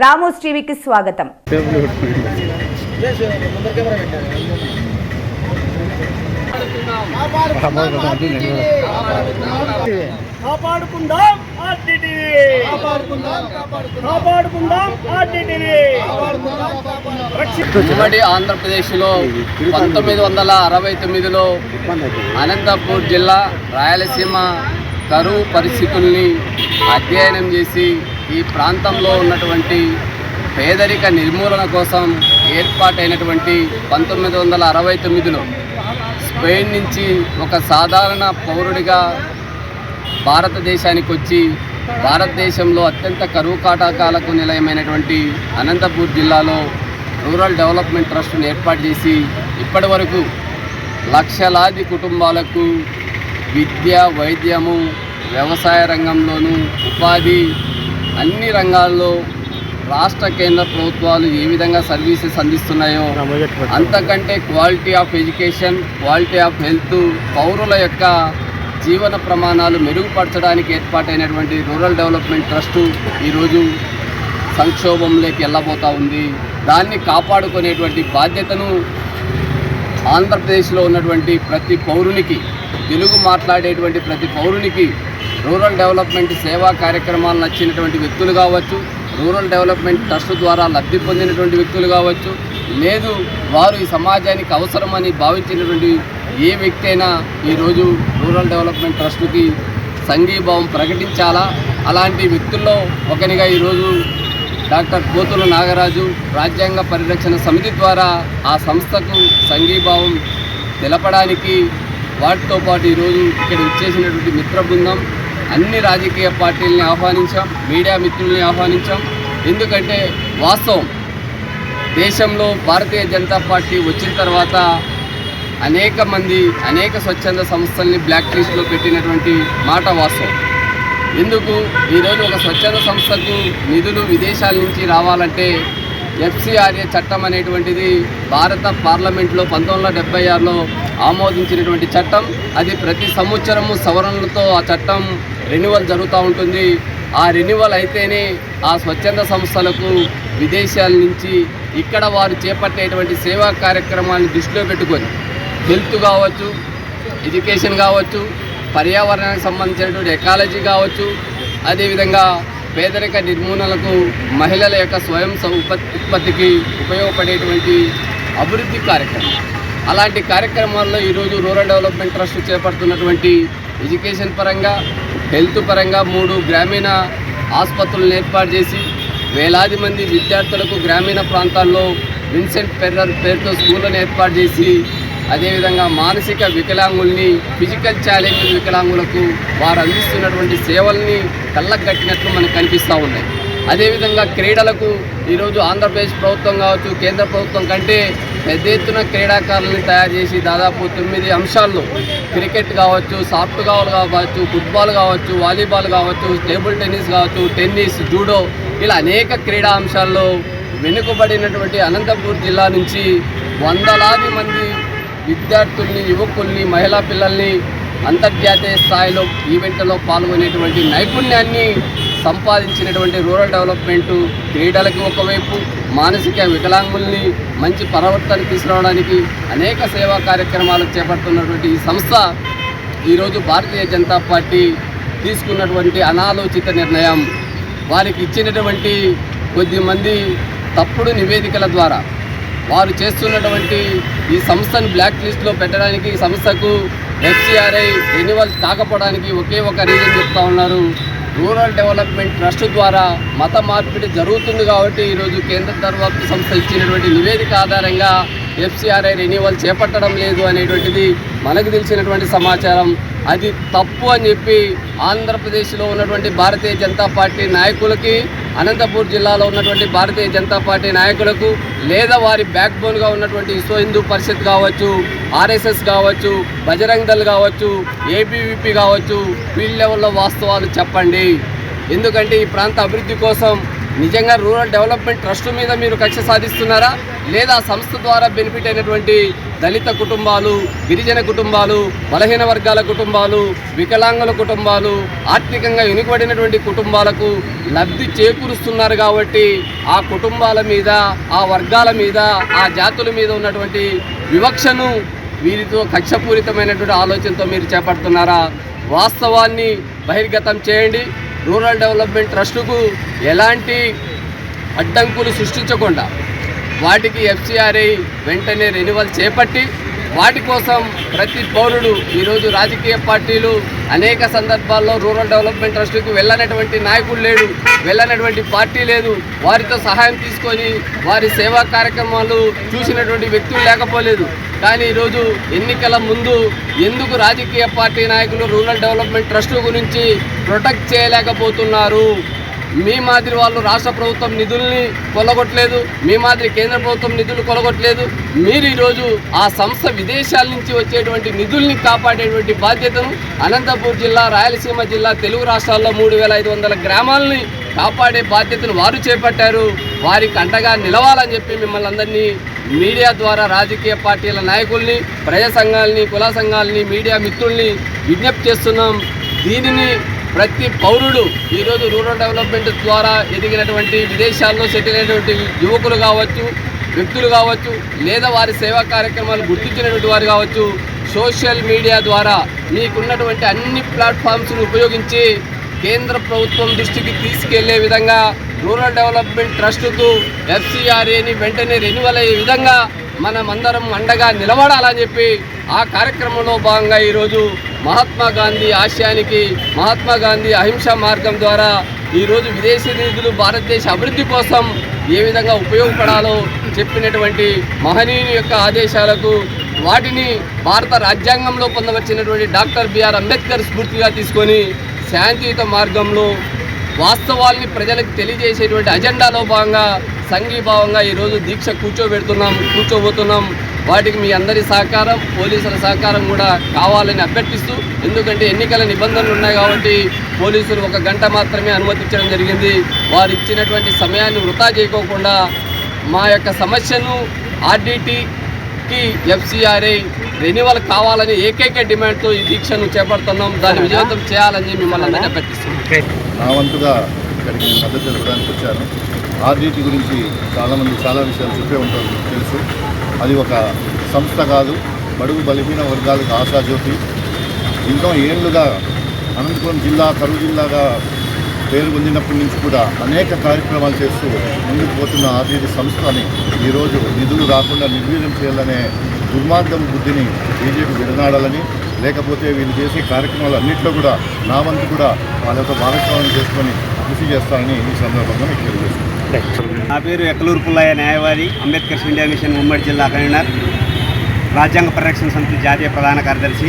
Ramos టీవీకి స్వాగతం. కాపాడుకుందాం ఉమ్మడి ఆంధ్రప్రదేశ్లో పంతొమ్మిది వందల అరవై తొమ్మిదిలో అనంతపూర్ జిల్లా రాయలసీమ కరువు పరిస్థితుల్ని అధ్యయనం చేసి ఈ ప్రాంతంలో ఉన్నటువంటి పేదరిక నిర్మూలన కోసం ఏర్పాటైనటువంటి పంతొమ్మిది వందల అరవై తొమ్మిదిలో స్పెయిన్ నుంచి ఒక సాధారణ పౌరుడిగా భారతదేశానికి వచ్చి భారతదేశంలో అత్యంత కరువు కాటకాలకు నిలయమైనటువంటి అనంతపూర్ జిల్లాలో రూరల్ డెవలప్మెంట్ ట్రస్ట్ను ఏర్పాటు చేసి ఇప్పటి వరకు లక్షలాది కుటుంబాలకు విద్య వైద్యము వ్యవసాయ రంగంలోనూ ఉపాధి అన్ని రంగాల్లో రాష్ట్ర కేంద్ర ప్రభుత్వాలు ఏ విధంగా సర్వీసెస్ అందిస్తున్నాయో అంతకంటే quality of education quality of health పౌరుల యొక్క జీవన ప్రమాణాలు మెరుగుపరచడానికి ఏర్పాటైనటువంటి రూరల్ డెవలప్మెంట్ ట్రస్టు ఈరోజు సంక్షోభంలోకి వెళ్ళబోతా ఉంది. దాన్ని కాపాడుకునేటువంటి బాధ్యతను ఆంధ్రప్రదేశ్లో ఉన్నటువంటి ప్రతి పౌరునికి తెలుగు మాట్లాడేటువంటి ప్రతి పౌరునికి రూరల్ డెవలప్మెంట్ సేవా కార్యక్రమాలు నచ్చినటువంటి వ్యక్తులు కావచ్చు రూరల్ డెవలప్మెంట్ ట్రస్ట్ ద్వారా లబ్ధి పొందినటువంటి వ్యక్తులు కావచ్చు లేదు వారు ఈ సమాజానికి అవసరమని భావించినటువంటి ఏ వ్యక్తి అయినా ఈరోజు రూరల్ డెవలప్మెంట్ ట్రస్ట్కి సంఘీభావం ప్రకటించాలా? అలాంటి వ్యక్తుల్లో ఒకరిగా ఈరోజు డాక్టర్ కోతుల నాగరాజు రాజ్యాంగ పరిరక్షణ సమితి ద్వారా ఆ సంస్థకు సంఘీభావం తెలపడానికి వాటితో పాటు ఈరోజు ఇక్కడ ఇచ్చేసినటువంటి మిత్ర బృందం అన్ని రాజకీయ పార్టీలని ఆహ్వానించాం మీడియా మిత్రుల్ని ఆహ్వానించాం. ఎందుకంటే వాస్తవం దేశంలో భారతీయ జనతా పార్టీ వచ్చిన తర్వాత అనేక మంది అనేక స్వచ్ఛంద సంస్థల్ని బ్లాక్ లిస్ట్లో పెట్టినటువంటి మాట వాస్తవం. ఎందుకు? ఈరోజు ఒక స్వచ్ఛంద సంస్థకు నిధులు విదేశాల నుంచి రావాలంటే ఎఫ్సిఆర్ఏ చట్టం అనేటువంటిది భారత పార్లమెంట్లో పంతొమ్మిది వందల డెబ్బై ఆరులో ఆమోదించినటువంటి చట్టం. అది ప్రతి సంవత్సరము సవరణలతో ఆ చట్టం రెన్యువల్ జరుగుతూ ఉంటుంది. ఆ రెన్యువల్ అయితేనే ఆ స్వచ్ఛంద సంస్థలకు విదేశాల నుంచి ఇక్కడ వారు చేపట్టేటువంటి సేవా కార్యక్రమాలను దృష్టిలో పెట్టుకొని హెల్త్ కావచ్చు ఎడ్యుకేషన్ కావచ్చు పర్యావరణానికి సంబంధించినటువంటి ఎకాలజీ కావచ్చు అదేవిధంగా పేదరిక నిర్మూలనకు మహిళల యొక్క స్వయం ఉత్పత్తికి ఉపయోగపడేటువంటి అభివృద్ధి కార్యక్రమం. అలాంటి కార్యక్రమాల్లో ఈరోజు రూరల్ డెవలప్మెంట్ ట్రస్ట్ చేపడుతున్నటువంటి ఎడ్యుకేషన్ పరంగా హెల్త్ పరంగా మూడు గ్రామీణ ఆసుపత్రులను ఏర్పాటు చేసి వేలాది మంది విద్యార్థులకు గ్రామీణ ప్రాంతాల్లో విన్సెంట్ పెర్రర్ పేరుతో స్కూళ్ళను ఏర్పాటు చేసి అదేవిధంగా మానసిక వికలాంగుల్ని ఫిజికల్ ఛాలెంజ్ వికలాంగులకు వారు అందిస్తున్నటువంటి సేవల్ని కళ్ళకు కట్టినట్లు మనకు కనిపిస్తూ ఉన్నాయి. అదేవిధంగా క్రీడలకు ఈరోజు ఆంధ్రప్రదేశ్ ప్రభుత్వం కావచ్చు కేంద్ర ప్రభుత్వం కంటే పెద్ద ఎత్తున క్రీడాకారులను తయారు చేసి దాదాపు తొమ్మిది అంశాల్లో క్రికెట్ కావచ్చు సాఫ్ట్ కావాలి కావచ్చు ఫుట్బాల్ కావచ్చు వాలీబాల్ కావచ్చు టేబుల్ టెన్నిస్ కావచ్చు టెన్నిస్ జూడో ఇలా అనేక క్రీడా అంశాల్లో వెనుకబడినటువంటి అనంతపూర్ జిల్లా నుంచి వందలాది మంది విద్యార్థుల్ని యువకుల్ని మహిళా పిల్లల్ని అంతర్జాతీయ స్థాయిలో ఈవెంట్లలో పాల్గొనేటువంటి నైపుణ్యాన్ని సంపాదించినటువంటి రూరల్ డెవలప్మెంట్ క్రీడలకు ఒకవైపు మానసిక వికలాంగుల్ని మంచి పరవర్తన తీసుకురావడానికి అనేక సేవా కార్యక్రమాలు చేపడుతున్నటువంటి ఈ సంస్థ ఈరోజు భారతీయ జనతా పార్టీ తీసుకున్నటువంటి అనాలోచిత నిర్ణయం. వారికి ఇచ్చినటువంటి కొద్దిమంది తప్పుడు నివేదికల ద్వారా వారు చేస్తున్నటువంటి ఈ సంస్థను బ్లాక్ లిస్ట్లో పెట్టడానికి ఈ సంస్థకు ఎఫ్సిఆర్ఐ రెన్యువల్ కాకపోవడానికి ఒకే ఒక రీజన్ చెప్తా ఉన్నారు. రూరల్ డెవలప్మెంట్ ట్రస్ట్ ద్వారా మత మార్పిడి జరుగుతుంది కాబట్టి ఈరోజు కేంద్ర దర్వాప్తు సంస్థ ఇచ్చినటువంటి నివేదిక ఆధారంగా ఎఫ్సిఆర్ఐ రెన్యువల్ చేపట్టడం లేదు అనేటువంటిది మనకు తెలిసినటువంటి సమాచారం. అది తప్పు అని చెప్పి ఆంధ్రప్రదేశ్లో ఉన్నటువంటి భారతీయ జనతా పార్టీ నాయకులకి అనంతపూర్ జిల్లాలో ఉన్నటువంటి భారతీయ జనతా పార్టీ నాయకులకు లేదా వారి బ్యాక్ బోన్గా ఉన్నటువంటి విశ్వ హిందూ పరిషత్ కావచ్చు ఆర్ఎస్ఎస్ కావచ్చు బజరంగ్ దళ్ కావచ్చు ఏబీవీపీ కావచ్చు ఫీల్డ్ లెవెల్లో వాస్తవాలు చెప్పండి? ఎందుకంటే ఈ ప్రాంత అభివృద్ధి కోసం నిజంగా రూరల్ డెవలప్మెంట్ ట్రస్ట్ మీద మీరు కక్ష సాధిస్తున్నారా? లేదా సంస్థ ద్వారా బెనిఫిట్ అయినటువంటి దళిత కుటుంబాలు గిరిజన కుటుంబాలు బలహీన వర్గాల కుటుంబాలు వికలాంగుల కుటుంబాలు ఆర్థికంగా వెనుకబడినటువంటి కుటుంబాలకు లబ్ధి చేకూరుస్తున్నారు కాబట్టి ఆ కుటుంబాల మీద ఆ వర్గాల మీద ఆ జాతుల మీద ఉన్నటువంటి వివక్షను వీరితో కక్షపూరితమైనటువంటి ఆలోచనతో మీరు చేపడుతున్నారా? వాస్తవాన్ని బహిర్గతం చేయండి. రూరల్ డెవలప్మెంట్ ట్రస్టుకు ఎలాంటి అడ్డంకులు సృష్టించకుండా వాటికి ఎఫ్సిఆర్ఐ వెంటనే రెన్యువల్ చేపట్టి వాటి కోసం ప్రతి పౌరుడు ఈరోజు రాజకీయ పార్టీలు అనేక సందర్భాల్లో రూరల్ డెవలప్మెంట్ ట్రస్ట్కి వెళ్ళనటువంటి నాయకుడు లేడు వెళ్ళనటువంటి పార్టీ లేదు. వారితో సహాయం తీసుకొని వారి సేవా కార్యక్రమాలు చూసినటువంటి వ్యక్తులు లేకపోలేదు. కానీ ఈరోజు ఎన్నికల ముందు ఎందుకు రాజకీయ పార్టీ నాయకులు రూరల్ డెవలప్మెంట్ ట్రస్ట్ గురించి ప్రొటెక్ట్ చేయలేకపోతున్నారు? మీ మాదిరి వాళ్ళు రాష్ట్ర ప్రభుత్వం నిధుల్ని కొలగొట్టలేదు మీ మాదిరి కేంద్ర ప్రభుత్వం నిధులు కొలగొట్టలేదు మీరు ఈరోజు ఆ సంస్థ విదేశాల నుంచి వచ్చేటువంటి నిధుల్ని కాపాడేటువంటి బాధ్యతను అనంతపూర్ జిల్లా రాయలసీమ జిల్లా తెలుగు రాష్ట్రాల్లో మూడు వేల ఐదు వందల గ్రామాలని కాపాడే బాధ్యతను వారు చేపట్టారు. వారికి అండగా నిలవాలని చెప్పి మిమ్మల్ని అందరినీ మీడియా ద్వారా రాజకీయ పార్టీల నాయకుల్ని ప్రజా సంఘాలని కుల సంఘాలని మీడియా మిత్రుల్ని విజ్ఞప్తి చేస్తున్నాం. దీనిని ప్రతి పౌరుడు ఈరోజు రూరల్ డెవలప్మెంట్ ద్వారా ఎదిగినటువంటి విదేశాల్లో సెటిల్ అయినటువంటి యువకులు కావచ్చు వ్యక్తులు కావచ్చు లేదా వారి సేవా కార్యక్రమాలు గుర్తించినటువంటి వారు కావచ్చు సోషల్ మీడియా ద్వారా మీకున్నటువంటి అన్ని ప్లాట్ఫామ్స్ను ఉపయోగించి కేంద్ర ప్రభుత్వం దృష్టికి తీసుకెళ్ళే విధంగా రూరల్ డెవలప్మెంట్ ట్రస్ట్కు ఎఫ్సిఆర్ఏని వెంటనే రెన్యువల్ అయ్యే విధంగా మనం అందరం అండగా నిలబడాలని చెప్పి ఆ కార్యక్రమంలో భాగంగా ఈరోజు మహాత్మా గాంధీ ఆశయానికి మహాత్మా గాంధీ అహింసా మార్గం ద్వారా ఈరోజు విదేశీ నిధులు భారతదేశ అభివృద్ధి కోసం ఏ విధంగా ఉపయోగపడాలో చెప్పినటువంటి మహనీయుని యొక్క ఆదేశాలకు వాటిని భారత రాజ్యాంగంలో పొందవచ్చినటువంటి డాక్టర్ బిఆర్ అంబేద్కర్ స్ఫూర్తిగా తీసుకొని శాంతియుత మార్గంలో వాస్తవాల్ని ప్రజలకు తెలియజేసేటువంటి అజెండాలో భాగంగా సంఘీభావంగా ఈరోజు దీక్ష కూర్చోబెడుతున్నాం కూర్చోబోతున్నాం. వాటికి మీ అందరి సహకారం పోలీసుల సహకారం కూడా కావాలని అభ్యర్థిస్తూ ఎందుకంటే ఎన్నికల నిబంధనలు ఉన్నాయి కాబట్టి పోలీసులు ఒక గంట మాత్రమే అనుమతించడం జరిగింది. వారు ఇచ్చినటువంటి సమయాన్ని వృధా చేయకోకుండా మా యొక్క సమస్యను ఆర్డీటీకి ఎఫ్సిఆర్ఐ రెన్యువల్ కావాలని ఏకైక డిమాండ్తో ఈ దీక్షను చేపడుతున్నాం. దాన్ని విజయవంతం చేయాలని మిమ్మల్ని అందరినీ అభ్యర్థిస్తున్నాం. ఇక్కడికి నేను మద్దతు తెలపడానికి వచ్చాను. ఆర్డీటీ గురించి చాలామంది చాలా విషయాలు చెప్పే ఉంటారు తెలుసు. అది ఒక సంస్థ కాదు బడుగు బలహీన వర్గాలకు ఆశాజ్యోతి ఇంకా ఏళ్ళుగా అనంతపురం జిల్లా కరువు జిల్లాగా పేరు పొందినప్పటి నుంచి కూడా అనేక కార్యక్రమాలు చేస్తూ ముందుకు పోతున్న ఆర్థిక సంస్థని ఈరోజు నిధులు రాకుండా నిర్వీర్యం చేయాలనే దుర్మార్గం బుద్ధిని బీజేపీ విడనాడాలని లేకపోతే వీళ్ళు చేసే కార్యక్రమాలు అన్నింటిలో కూడా నా వంతు కూడా వాళ్ళ యొక్క భాగస్వామ్యం చేసుకొని కృషి చేస్తారని ఈ సందర్భంగా మీకు తెలియజేస్తున్నాను. నా పేరు ఎక్కలూరు పుల్లయ్య న్యాయవాది అంబేద్కర్ ఇండియా మిషన్ ఉమ్మడి జిల్లా కన్వీనర్. రాజ్యాంగ పరిరక్షణ సమితి జాతీయ ప్రధాన కార్యదర్శి.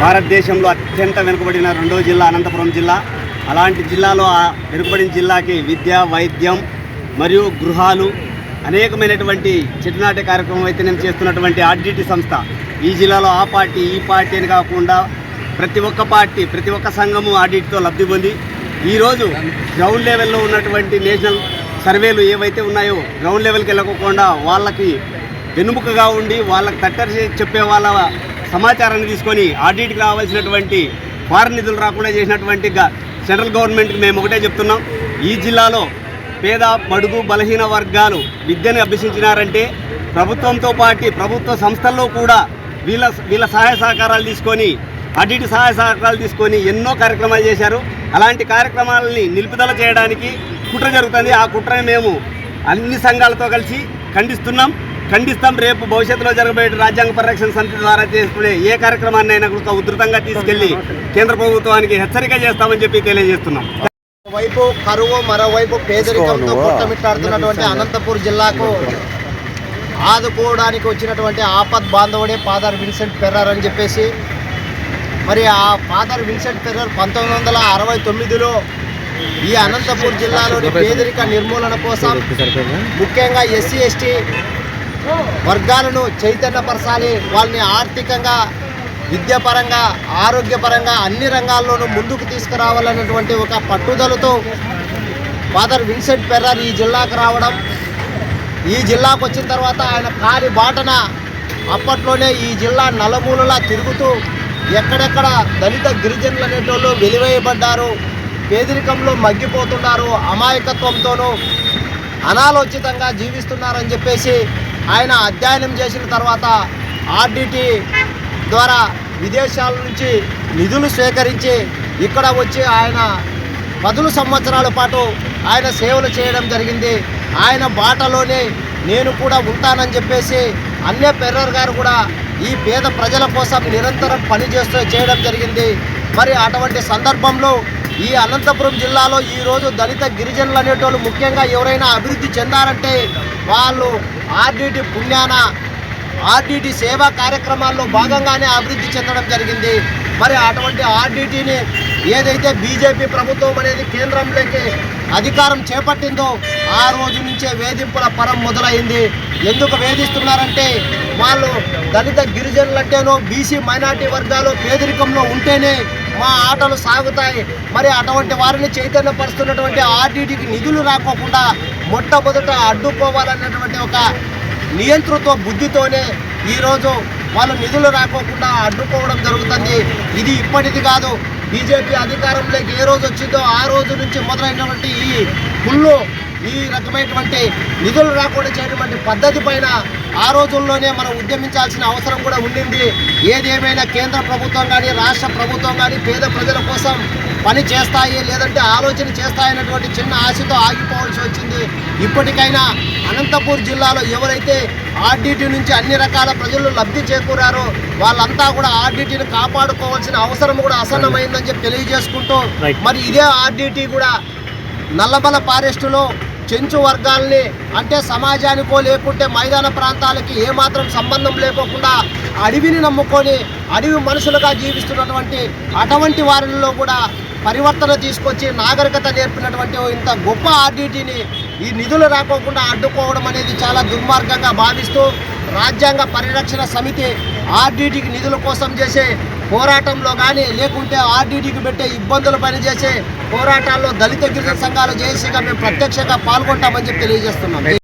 భారతదేశంలో అత్యంత వెనుకబడిన రెండవ జిల్లా అనంతపురం జిల్లా. అలాంటి జిల్లాలో ఆ వెనుకబడిన జిల్లాకి విద్య వైద్యం మరియు గృహాలు అనేకమైనటువంటి చెట్టు నాటే కార్యక్రమం అయితే నేను చేస్తున్నటువంటి ఆర్డిటి సంస్థ. ఈ జిల్లాలో ఆ పార్టీ ఈ పార్టీ అని కాకుండా ప్రతి ఒక్క పార్టీ ప్రతి ఒక్క సంఘము ఆడిట్తో లబ్ధి పొంది ఈరోజు గ్రౌండ్ లెవెల్లో ఉన్నటువంటి నేషనల్ సర్వేలు ఏవైతే ఉన్నాయో గ్రౌండ్ లెవెల్కి వెళ్ళకోకుండా వాళ్ళకి వెనుముకగా ఉండి వాళ్ళకి తట్టరి చెప్పే వాళ్ళ సమాచారాన్ని తీసుకొని ఆడిట్కి రావాల్సినటువంటి ఫారెన్ నిధులు రాకుండా చేసినటువంటి సెంట్రల్ గవర్నమెంట్కి మేము ఒకటే చెప్తున్నాం. ఈ జిల్లాలో పేద పడుగు బలహీన వర్గాలు విద్యను అభ్యసించినారంటే ప్రభుత్వంతో పాటు ప్రభుత్వ సంస్థల్లో కూడా వీళ్ళ వీళ్ళ సహాయ సహకారాలు తీసుకొని అడిటి సహాయ సహకారాలు తీసుకొని ఎన్నో కార్యక్రమాలు చేశారు. అలాంటి కార్యక్రమాలని నిలుపుదల చేయడానికి కుట్ర జరుగుతుంది. ఆ కుట్రని మేము అన్ని సంఘాలతో కలిసి ఖండిస్తున్నాం. ఖండిస్తాం. రేపు భవిష్యత్తులో జరగబోయే రాజ్యాంగ పరిరక్షణ సమితి ద్వారా చేసుకునే ఏ కార్యక్రమాన్ని అయినా కూడా ఉధృతంగా తీసుకెళ్ళి కేంద్ర ప్రభుత్వానికి హెచ్చరిక చేస్తామని చెప్పి తెలియజేస్తున్నాం. వైపు కరువు మరోవైపు పేదరికంతో కొట్టమిట్టాడుతున్నటువంటి అనంతపూర్ జిల్లాకు ఆదుకోవడానికి వచ్చినటువంటి ఆపద్ బాంధవుడే ఫాదర్ విన్సెంట్ పెర్రర్ అని చెప్పేసి మరి ఆ ఫాదర్ విన్సెంట్ పెర్రర్ పంతొమ్మిది వందల అరవై తొమ్మిదిలో ఈ అనంతపూర్ జిల్లాలోని పేదరిక నిర్మూలన కోసం ముఖ్యంగా ఎస్సీ ఎస్టీ వర్గాలను చైతన్యపరచాలి వాళ్ళని ఆర్థికంగా విద్యాపరంగా ఆరోగ్యపరంగా అన్ని రంగాల్లోనూ ముందుకు తీసుకురావాలన్నటువంటి ఒక పట్టుదలతో ఫాదర్ విన్సెంట్ పెర్రర్ ఈ జిల్లాకు రావడం. ఈ జిల్లాకు వచ్చిన తర్వాత ఆయన కాలి బాటన అప్పట్లోనే ఈ జిల్లా నలుమూలలా తిరుగుతూ ఎక్కడెక్కడ దళిత గిరిజనులు అనేటోళ్ళు వెలివేయబడ్డారు పేదరికంలో మగ్గిపోతున్నారు అమాయకత్వంతోనూ అనాలోచితంగా జీవిస్తున్నారని చెప్పేసి ఆయన అధ్యయనం చేసిన తర్వాత ఆర్డిటి ద్వారా విదేశాల నుంచి నిధులు సేకరించి ఇక్కడ వచ్చి ఆయన పదులు సంవత్సరాల పాటు ఆయన సేవలు చేయడం జరిగింది. ఆయన బాటలోనే నేను కూడా ఉంటానని చెప్పేసి అన్నే పెర్రర్ గారు కూడా ఈ పేద ప్రజల కోసం నిరంతరం పనిచేస్తూ చేయడం జరిగింది. మరి అటువంటి సందర్భంలో ఈ అనంతపురం జిల్లాలో ఈరోజు దళిత గిరిజనులు అనేటోళ్ళు ముఖ్యంగా ఎవరైనా అభివృద్ధి చెందారంటే వాళ్ళు ఆర్డిటి పుణ్యాన ఆర్డిటి సేవా కార్యక్రమాల్లో భాగంగానే అభివృద్ధి చెందడం జరిగింది. మరి అటువంటి ఆర్డిటిని ఏదైతే బీజేపీ ప్రభుత్వం అనేది కేంద్రంలోకి అధికారం చేపట్టిందో ఆ రోజు నుంచే వేధింపుల పరం మొదలైంది. ఎందుకు వేధిస్తున్నారంటే వాళ్ళు దళిత గిరిజనులంటేనో బీసీ మైనార్టీ వర్గాలు పేదరికంలో ఉంటేనే మా ఆటలు సాగుతాయి. మరి అటువంటి వారిని చైతన్యపరుస్తున్నటువంటి ఆర్డీటీకి నిధులు రాకోకుండా మొట్టమొదట అడ్డుకోవాలన్నటువంటి ఒక నియంతృత్వ బుద్ధితోనే ఈరోజు వాళ్ళు నిధులు రాకోకుండా అడ్డుకోవడం జరుగుతుంది. ఇది ఇప్పటిది కాదు. బీజేపీ అధికారంలోకి ఏ రోజు వచ్చిందో ఆ రోజు నుంచి మొదలైనటువంటి ఈ ఫుల్ ఈ రకమైనటువంటి నిధులు రాకుండా చేయటువంటి పద్ధతి పైన ఆ రోజుల్లోనే మనం ఉద్యమించాల్సిన అవసరం కూడా ఉండింది. ఏదేమైనా కేంద్ర ప్రభుత్వం కానీ రాష్ట్ర ప్రభుత్వం కానీ పేద ప్రజల కోసం పని చేస్తాయి లేదంటే ఆలోచన చేస్తాయన్నటువంటి చిన్న ఆశతో ఆగిపోవాల్సి వచ్చింది. ఇప్పటికైనా అనంతపూర్ జిల్లాలో ఎవరైతే ఆర్డిటి నుంచి అన్ని రకాల ప్రజలు లబ్ధి చేకూరారో వాళ్ళంతా కూడా ఆర్డిటిని కాపాడుకోవాల్సిన అవసరం కూడా అసన్నమైందని చెప్పి తెలియజేసుకుంటూ మరి ఇదే ఆర్డిటి కూడా నల్లమల ఫారెస్టులో చెంచు వర్గాల్ని అంటే సమాజానికో లేకుంటే మైదాన ప్రాంతాలకి ఏమాత్రం సంబంధం లేకోకుండా అడవిని నమ్ముకొని అడవి మనుషులుగా జీవిస్తున్నటువంటి అటువంటి వారిలో కూడా పరివర్తన తీసుకొచ్చి నాగరికత నేర్పినటువంటి ఇంత గొప్ప ఆర్డిటీని ఈ నిధులు రాకోకుండా అడ్డుకోవడం అనేది చాలా దుర్మార్గంగా భావిస్తూ రాజ్యాంగ పరిరక్షణ సమితి ఆర్డీటీకి నిధుల కోసం చేసే పోరాటంలో కానీ లేకుంటే ఆర్డీటీకి పెట్టే ఇబ్బందులు పనిచేసే పోరాటాల్లో దళిత గిరిజన సంఘాలు జేఏసీగా మేము ప్రత్యక్షంగా పాల్గొంటామని చెప్పి తెలియజేస్తున్నాం.